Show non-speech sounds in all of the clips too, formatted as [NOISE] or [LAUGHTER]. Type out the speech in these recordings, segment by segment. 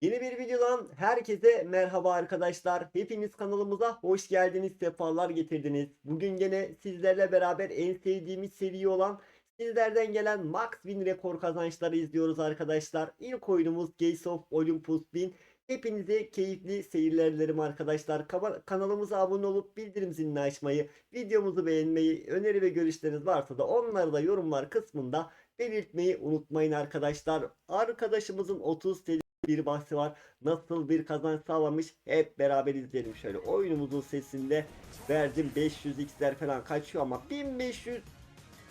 Yeni bir videodan herkese merhaba arkadaşlar. Hepiniz kanalımıza hoş geldiniz, sefalar getirdiniz. Bugün gene sizlerle beraber en sevdiğimiz seri olan sizlerden gelen Max Win rekor kazançları izliyoruz arkadaşlar. İlk oyunumuz Gates of Olympus Win. Hepinize keyifli seyirler dilerim arkadaşlar. Kanalımıza abone olup bildirim zilini açmayı, videomuzu beğenmeyi, öneri ve görüşleriniz varsa da onları da yorumlar kısmında belirtmeyi unutmayın arkadaşlar. Arkadaşımızın 30 TL bir bahsi var. Nasıl bir kazanç sağlamış hep beraber izleyelim şöyle. Oyunumuzun sesinde verdim 500x'ler falan kaçıyor ama 1500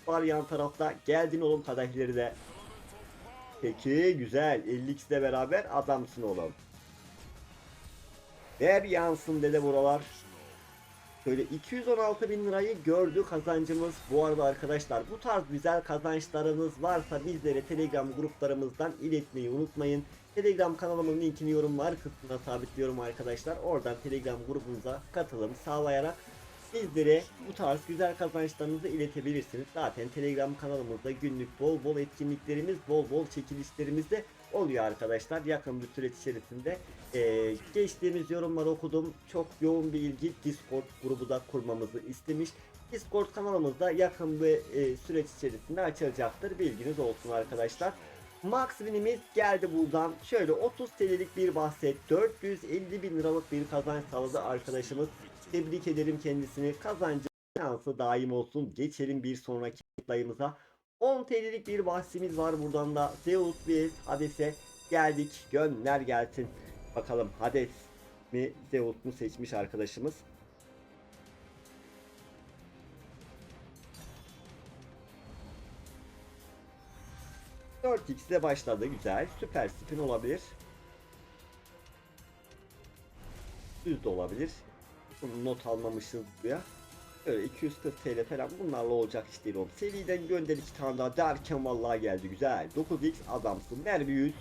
var yan tarafta. Geldin oğlum kadehleri de. Peki güzel 50x ile beraber adamsın oğlum. Ver yansın dede buralar. Şöyle 216 bin lirayı gördü kazancımız. Bu arada arkadaşlar bu tarz güzel kazançlarınız varsa bizlere Telegram gruplarımızdan iletmeyi unutmayın. Telegram kanalımın linkini yorumlar kısmına sabitliyorum arkadaşlar. Oradan Telegram grubumuza katılım sağlayarak bizlere bu tarz güzel kazançlarınızı iletebilirsiniz. Zaten Telegram kanalımızda günlük bol bol etkinliklerimiz, bol bol çekilişlerimiz de oluyor arkadaşlar. Yakın bir süreç içerisinde ee, geçtiğimiz yorumları okudum. Çok yoğun bir ilgi Discord grubu da kurmamızı istemiş. Discord kanalımızda yakın bir e, süreç içerisinde açılacaktır. Bilginiz olsun arkadaşlar. Max winimiz geldi buradan. Şöyle 30 TL'lik bir bahset. 450 bin liralık bir kazanç sağladı arkadaşımız. Tebrik ederim kendisini. Kazancı şansı daim olsun. Geçelim bir sonraki dayımıza. 10 TL'lik bir bahsimiz var buradan da. Zeus vs Hades'e geldik. Gönder gelsin. Bakalım Hades mi Zeus mu seçmiş arkadaşımız. X ile başladı güzel. Süper spin olabilir. Düz de olabilir. Bunu not almamışız buraya. Öyle 240 TL falan bunlarla olacak iş değil oğlum. Seriden gönder iki tane daha derken vallahi geldi güzel. 9x adamsın. Ver bir 100.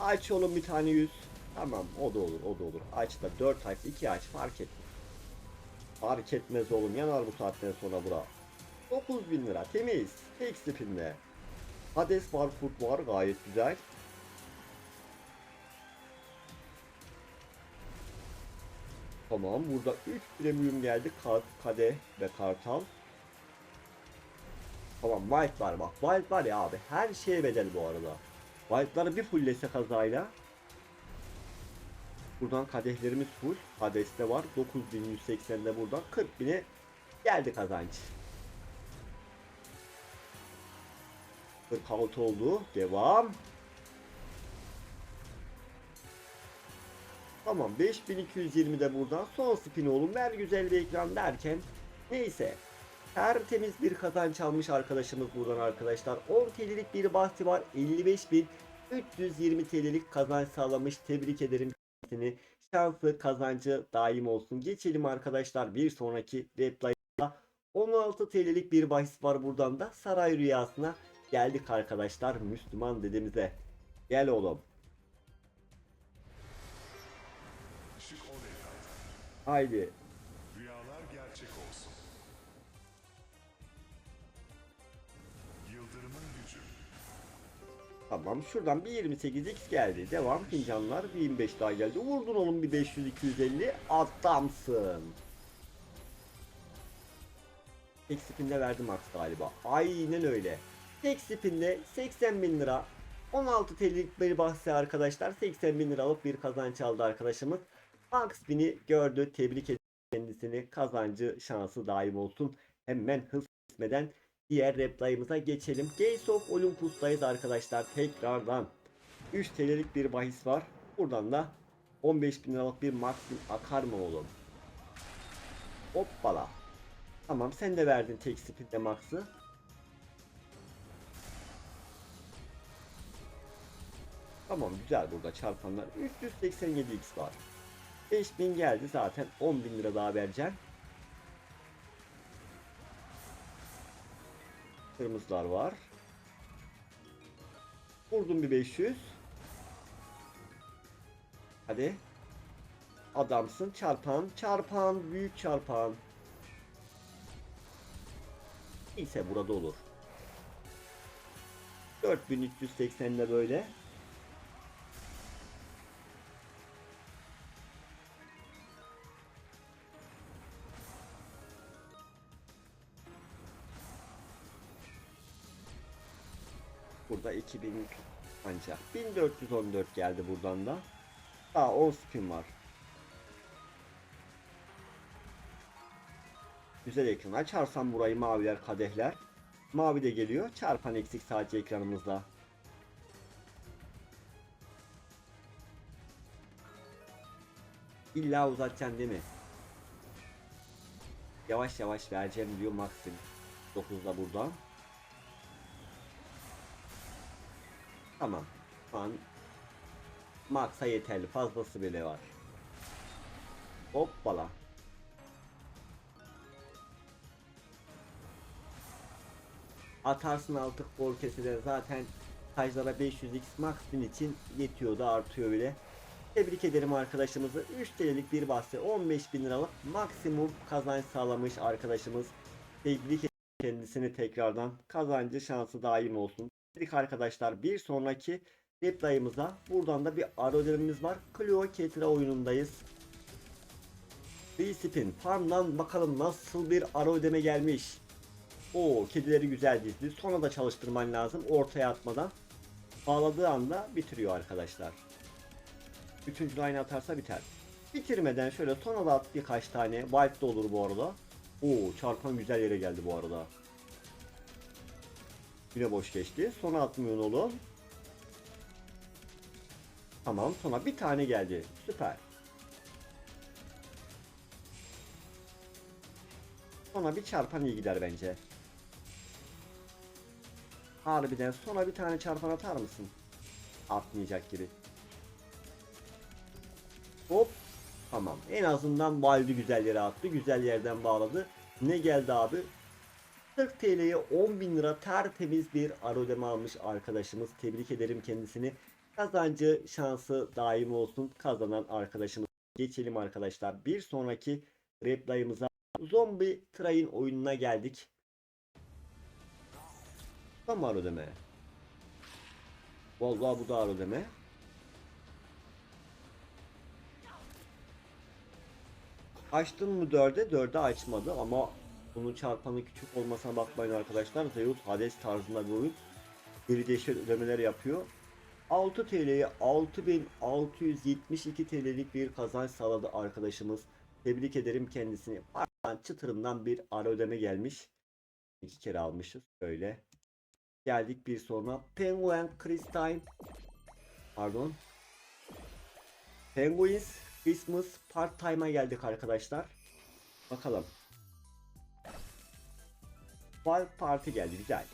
Aç oğlum bir tane 100. Tamam o da olur o da olur. Aç da 4 aç 2 aç fark etmez. Fark etmez oğlum yanar bu saatten sonra bura. 9000 lira temiz. Tek spinle. Hades var Furt var gayet güzel. Tamam burada 3 premium geldi. Ka Kade ve Kartal. Tamam Wild var bak. Wild var ya abi. Her şeye bedel bu arada. Wild'ları bir fulllese kazayla. Buradan kadehlerimiz full. Hades'te var. 9180'de buradan 40.000'e geldi kazanç. 46 oldu. Devam. Tamam 5220 de buradan son spin oğlum. Ver güzel bir ekran derken neyse. Tertemiz bir kazanç almış arkadaşımız buradan arkadaşlar. 10 TL'lik bir bahsi var. 55.320 TL'lik kazanç sağlamış. Tebrik ederim. Kendisini şansı kazancı daim olsun. Geçelim arkadaşlar bir sonraki replay'a 16 TL'lik bir bahis var buradan da. Saray rüyasına geldik arkadaşlar Müslüman dedemize gel oğlum haydi Rüyalar gerçek olsun. Yıldırımın gücü. Tamam şuradan bir 28x geldi. Devam fincanlar bir 25 daha geldi. Vurdun oğlum bir 500 250 adamsın. Tek spinde verdim Max galiba. Aynen öyle. Tek spinde 80 bin lira. 16 TL'lik bir bahsi arkadaşlar. 80 bin liralık bir kazanç aldı arkadaşımız. Max bini gördü. Tebrik ederim kendisini. Kazancı şansı daim olsun. Hemen hız kesmeden diğer replayımıza geçelim. Gates of Olympus'tayız arkadaşlar tekrardan. 3 TL'lik bir bahis var. Buradan da 15 bin liralık bir maksim akar mı oğlum? Hoppala. Tamam sen de verdin tek spin'de max'ı. Tamam güzel burada çarpanlar. 387x var. 5000 geldi zaten 10 bin lira daha vereceksin. Kırmızılar var. Vurdum bir 500. Hadi. Adamsın çarpan çarpan büyük çarpan. Neyse burada olur. 4380'de böyle. 2000 ancak 1414 geldi buradan da. Daha 10 spin var. Güzel ekran. Açarsam burayı maviler kadehler. Mavi de geliyor. Çarpan eksik sadece ekranımızda. İlla uzatacaksın değil mi? Yavaş yavaş vereceğim diyor Maxim. 9'da buradan. Tamam. Şu an Max'a yeterli. Fazlası bile var. Hoppala. Atarsın artık bol keseden zaten tajlara 500x max bin için yetiyor da artıyor bile. Tebrik ederim arkadaşımızı. 3 TL'lik bir bahse 15 bin liralık maksimum kazanç sağlamış arkadaşımız. Tebrik ederim kendisini tekrardan. Kazancı şansı daim olsun. Dedik arkadaşlar bir sonraki replayımıza buradan da bir ara ödememiz var. Clio Ketra oyunundayız. Free Spin Farm'dan bakalım nasıl bir ara ödeme gelmiş. O kedileri güzel dizdi. Sonra da çalıştırman lazım ortaya atmadan. Bağladığı anda bitiriyor arkadaşlar. Üçüncü aynı atarsa biter. Bitirmeden şöyle sonra da at birkaç tane. Wild da olur bu arada. Oo çarpan güzel yere geldi bu arada. Yine boş geçti. Sonra atmıyor oğlum. Tamam sonra bir tane geldi. Süper. Sonra bir çarpan iyi gider bence. Harbiden sonra bir tane çarpan atar mısın? Atmayacak gibi. Hop. Tamam. En azından Valdi güzel yere attı. Güzel yerden bağladı. Ne geldi abi? 40 TL'ye 10 bin lira tertemiz bir ara ödeme almış arkadaşımız. Tebrik ederim kendisini. Kazancı şansı daim olsun kazanan arkadaşımız. Geçelim arkadaşlar. Bir sonraki replayımıza Zombie Train oyununa geldik. Tam ara ödeme. Vallahi bu da ara ödeme. Açtın mı 4'e? 4'e açmadı ama bunun çarpanı küçük olmasına bakmayın arkadaşlar. Zeus Hades tarzında bir oyun. Geri değişir ödemeler yapıyor. 6 TL'ye 6672 TL'lik bir kazanç sağladı arkadaşımız. Tebrik ederim kendisini. Ardından çıtırından bir ara ödeme gelmiş. İki kere almışız. Böyle. Geldik bir sonra. Penguin Christine. Pardon. Penguins Christmas Part Time'a geldik arkadaşlar. Bakalım. Val Party geldi güzel.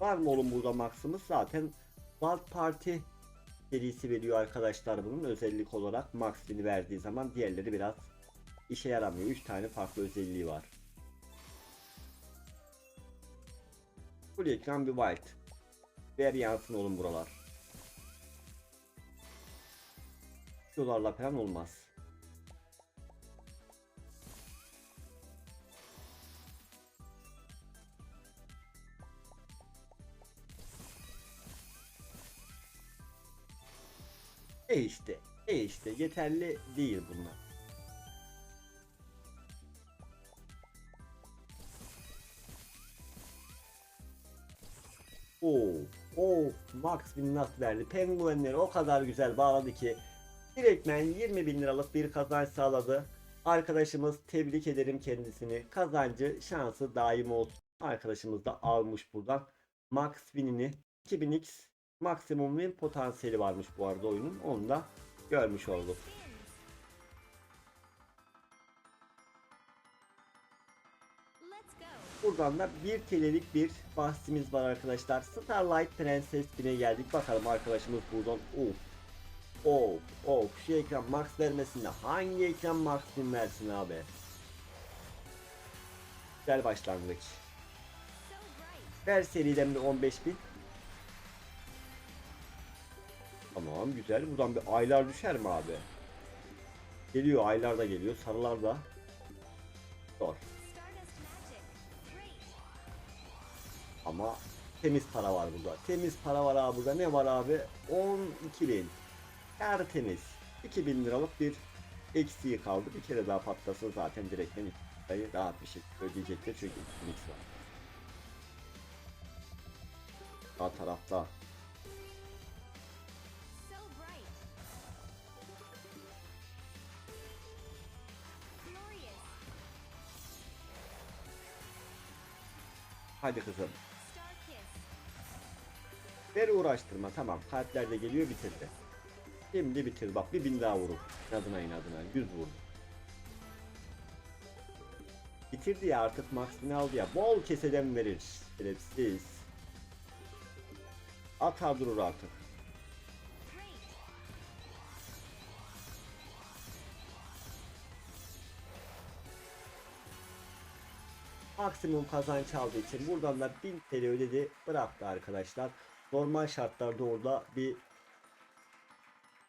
Var mı oğlum burada maksimum? Zaten Val Party serisi veriyor arkadaşlar bunun özellik olarak maksimini verdiği zaman diğerleri biraz işe yaramıyor. 3 tane farklı özelliği var. Full ekran bir white. Ver yansın oğlum buralar. Dolarla falan olmaz. E işte, e işte yeterli değil bunlar. Oo, oo, Max bin nasıl verdi? Penguenleri o kadar güzel bağladı ki direktmen 20 bin liralık bir kazanç sağladı. Arkadaşımız tebrik ederim kendisini. Kazancı şansı daim olsun. Arkadaşımız da almış buradan. Max winini 2000x maksimum win potansiyeli varmış bu arada oyunun. Onu da görmüş olduk. Buradan da 1 TL'lik bir bahsimiz var arkadaşlar. Starlight Princess bine geldik. Bakalım arkadaşımız buradan of of of şu ekran max vermesin hangi ekran max versin abi. Güzel başlangıç. Ver seriden bir 15 bin. Tamam güzel. Buradan bir aylar düşer mi abi? Geliyor aylar da geliyor. Sarılar da. Zor. Ama temiz para var burada. Temiz para var abi burada. Ne var abi? 12 bin. Tertemiz. 2000 liralık bir eksiği kaldı. Bir kere daha patlasın zaten direktmen parayı rahat bir şekilde ödeyecektir. Çünkü 2 var. Sağ tarafta. Hadi kızım. Beni uğraştırma tamam. Kalpler de geliyor bitirdi. Şimdi bitir bak bir bin daha vurup. İnadına inadına. Yüz vurdu. Bitirdi ya artık maksimini aldı ya. Bol keseden verir. Şerefsiz. Atar durur artık. Maksimum kazanç aldığı için buradan da 1000 TL ödedi bıraktı arkadaşlar. Normal şartlarda orada bir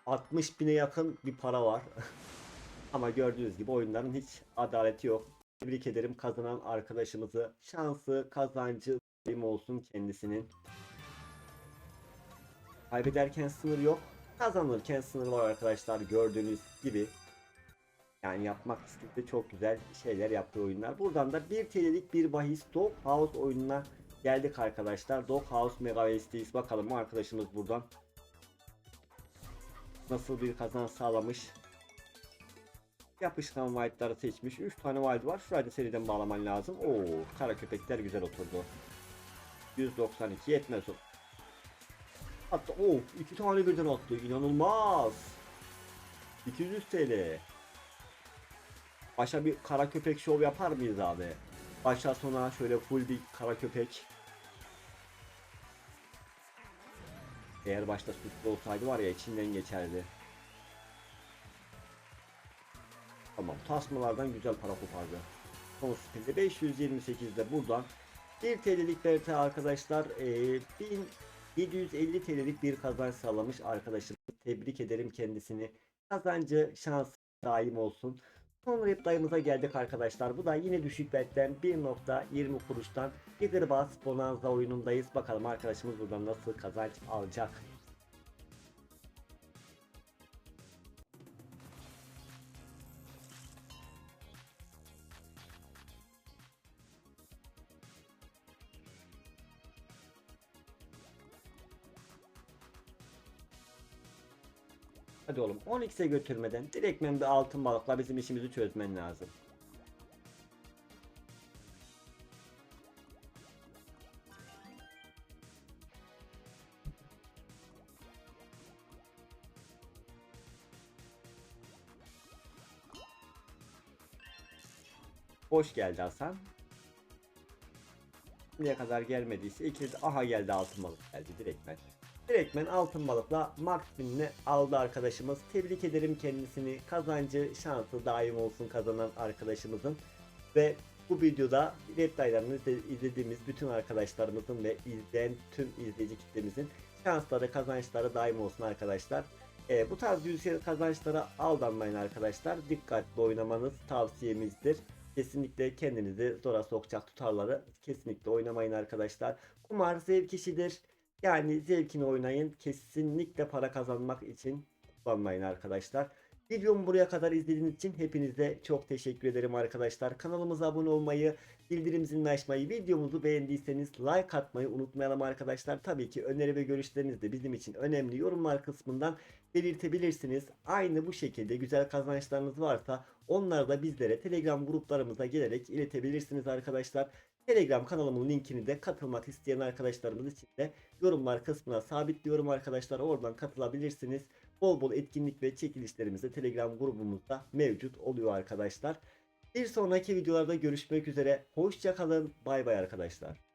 60 bine yakın bir para var. [LAUGHS] Ama gördüğünüz gibi oyunların hiç adaleti yok. Tebrik ederim kazanan arkadaşımızı. Şansı, kazancı olsun kendisinin. Kaybederken sınır yok. Kazanırken sınır var arkadaşlar gördüğünüz gibi. Yani yapmak istediği çok güzel şeyler yaptığı oyunlar. Buradan da 1 TL'lik bir bahis Dog House oyununa geldik arkadaşlar. Dog House Mega Race'teyiz. Bakalım arkadaşımız buradan nasıl bir kazanç sağlamış. Yapışkan white'ları seçmiş. 3 tane white var. Şurayı da seriden bağlaman lazım. Oo, kara köpekler güzel oturdu. 192 yetmez o. Hatta o iki tane birden attı. İnanılmaz. 200 TL. Başa bir kara köpek şov yapar mıyız abi? Başa sona şöyle full bir kara köpek. Eğer başta süslü olsaydı var ya içinden geçerdi. Tamam tasmalardan güzel para kopardı. Son spinde 528'de buradan 1 TL'lik BRT arkadaşlar eee 1750 TL'lik bir kazanç sağlamış arkadaşım. Tebrik ederim kendisini. Kazancı şans daim olsun. Son rap dayımıza geldik arkadaşlar. Bu da yine düşük betten 1.20 kuruştan Gigabyte Bonanza oyunundayız. Bakalım arkadaşımız buradan nasıl kazanç alacak. Hadi oğlum 10x'e götürmeden direktmen bir altın balıkla bizim işimizi çözmen lazım. Hoş geldi Hasan. Şimdiye kadar gelmediyse ikili aha geldi altın balık geldi direktmen. Direktmen altın balıkla Max binini aldı arkadaşımız. Tebrik ederim kendisini. Kazancı şansı daim olsun kazanan arkadaşımızın. Ve bu videoda Reptile'larını izlediğimiz bütün arkadaşlarımızın ve izleyen tüm izleyici kitlemizin şansları kazançları daim olsun arkadaşlar. Ee, bu tarz yüksek kazançlara aldanmayın arkadaşlar. Dikkatli oynamanız tavsiyemizdir. Kesinlikle kendinizi zora sokacak tutarları kesinlikle oynamayın arkadaşlar. Kumar zevk işidir. Yani zevkini oynayın. Kesinlikle para kazanmak için kullanmayın arkadaşlar. Videomu buraya kadar izlediğiniz için hepinize çok teşekkür ederim arkadaşlar. Kanalımıza abone olmayı, bildirim zilini açmayı, videomuzu beğendiyseniz like atmayı unutmayalım arkadaşlar. Tabii ki öneri ve görüşleriniz de bizim için önemli. Yorumlar kısmından belirtebilirsiniz. Aynı bu şekilde güzel kazançlarınız varsa onları da bizlere Telegram gruplarımıza gelerek iletebilirsiniz arkadaşlar. Telegram kanalımın linkini de katılmak isteyen arkadaşlarımız için de yorumlar kısmına sabitliyorum arkadaşlar. Oradan katılabilirsiniz. Bol bol etkinlik ve çekilişlerimiz de Telegram grubumuzda mevcut oluyor arkadaşlar. Bir sonraki videolarda görüşmek üzere. Hoşçakalın. Bay bay arkadaşlar.